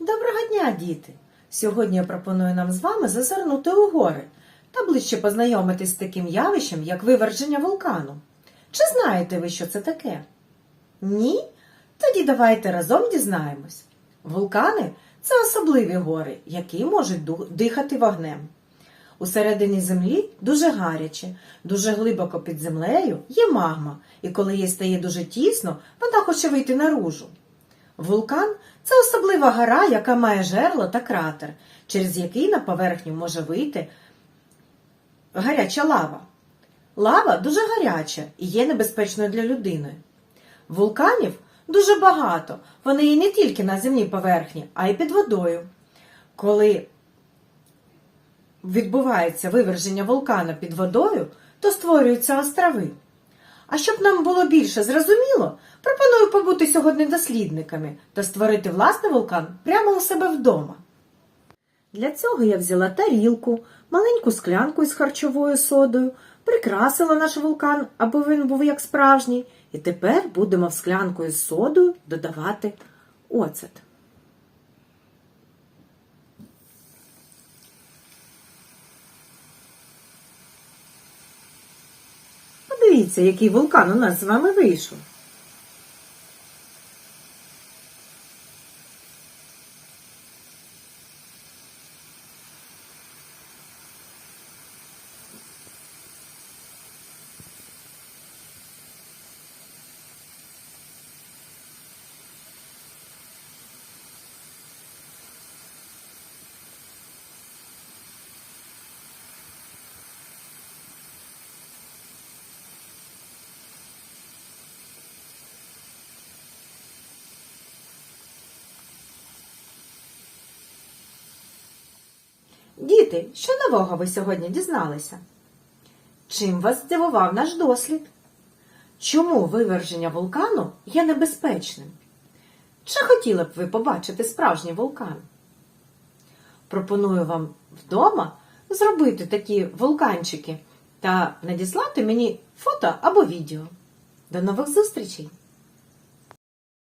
Доброго дня, діти! Сьогодні я пропоную нам з вами зазирнути у гори та ближче познайомитись з таким явищем, як виверження вулкану. Чи знаєте ви, що це таке? Ні? Тоді давайте разом дізнаємось. Вулкани це особливі гори, які можуть дихати вогнем. Усередині землі дуже гаряче, дуже глибоко під землею є магма, і коли їй стає дуже тісно, вона хоче вийти наружу. Вулкан це особлива гора, яка має жерло та кратер, через який на поверхню може вийти гаряча лава. Лава дуже гаряча і є небезпечною для людини. Вулканів дуже багато, вони є не тільки на земній поверхні, а й під водою. Коли відбувається виверження вулкана під водою, то створюються острови. А щоб нам було більше зрозуміло, пропоную побути сьогодні дослідниками та створити власний вулкан прямо у себе вдома. Для цього я взяла тарілку, маленьку склянку із харчовою содою, прикрасила наш вулкан, аби він був як справжній, і тепер будемо в склянку із содою додавати оцет. Подивіться, який вулкан у нас з вами вийшов. Діти, що нового ви сьогодні дізналися? Чим вас здивував наш дослід? Чому виверження вулкану є небезпечним? Чи хотіли б ви побачити справжній вулкан? Пропоную вам вдома зробити такі вулканчики та надіслати мені фото або відео. До нових зустрічей!